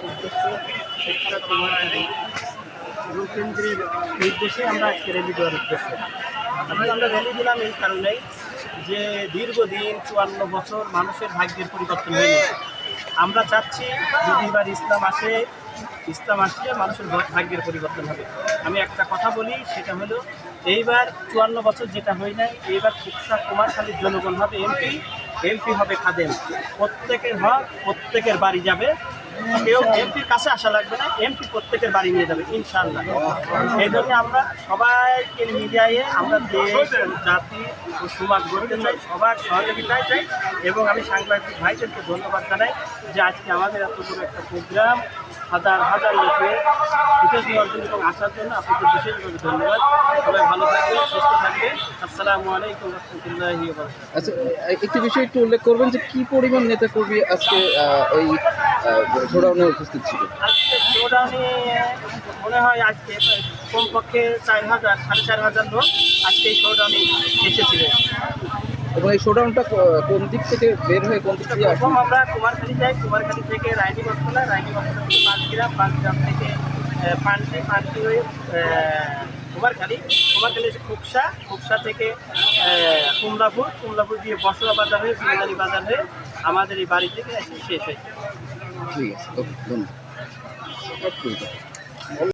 আসার উদ্দেশ্য শিক্ষা এবং কেন্দ্রের নির্দেশে আমরা আজকে র্যালি দেওয়ার উদ্দেশ্য। আসলে আমরা র্যালি দিলাম এই কারণেই যে দীর্ঘদিন চুয়ান্ন বছর মানুষের ভাগ্যের পরিবর্তন হয়নি। আমরা চাচ্ছি যদি এবার ইসলাম আসে, ইসলাম আসলে মানুষের ভাগ্যের পরিবর্তন হবে। আমি একটা কথা বলি, সেটা হলো এইবার চুয়ান্ন বছর যেটা হয় নাই, এইবার কুৎসা কুমারখালীর জনগণ হবে এমপি এমপি হবে খাদেম। প্রত্যেকের হক, প্রত্যেকের বাড়ি যাবে। কেউ এমপির কাছে আসা লাগবে না, এমপি প্রত্যেকের বাড়ি নিয়ে যাবে ইনশাল্লাহ এই জন্য আমরা সবাইকে মিডিয়ায় আমরা দেশ জাতি ও সমাজ গড়তে চাই, সবার সহযোগিতায় চাই এবং আমি সাংবাদিক ভাইদেরকে ধন্যবাদ জানাই যে আজকে আমাদের এত বড় একটা প্রোগ্রাম হাজার হাজার লোকের বিশেষ অর্জন এবং আসার জন্য আপনাদের বিশেষভাবে ধন্যবাদ। সবাই ভালো থাকবেন সুস্থ থাকবেন। আসসালামু আলাইকুম রহমতুল্লাহি আচ্ছা একটি বিষয় একটু উল্লেখ করবেন যে কি পরিমাণ নেতা কর্মী আজকে এই শোডাউনে উপস্থিত ছিল? আজকে শোডাউনে মনে হয় আজকে কমপক্ষে চার হাজার সাড়ে চার হাজার লোক আজকে এই শোডাউনে এসেছিলেন। এবং এই শোডাউনটা কোন দিক থেকে বের হয়ে কোন দিক থেকে প্রথম আমরা কুমারখালী যাই কুমারখালী থেকে রায়নি বটতলা রায়নি বটতলা থেকে পাঁচগ্রাম পাঁচগ্রাম থেকে পানটি পানটি হয়ে কুমারখালী। কুমারখালী এসে খুকসা খুকসা থেকে কুমলাপুর। কুমলাপুর দিয়ে বসরা বাজার হয়ে বিনোদানি বাজার হয়ে আমাদের এই বাড়ি থেকে শেষ হয়েছে ঠিক আছে ওকে ধন্যবাদ।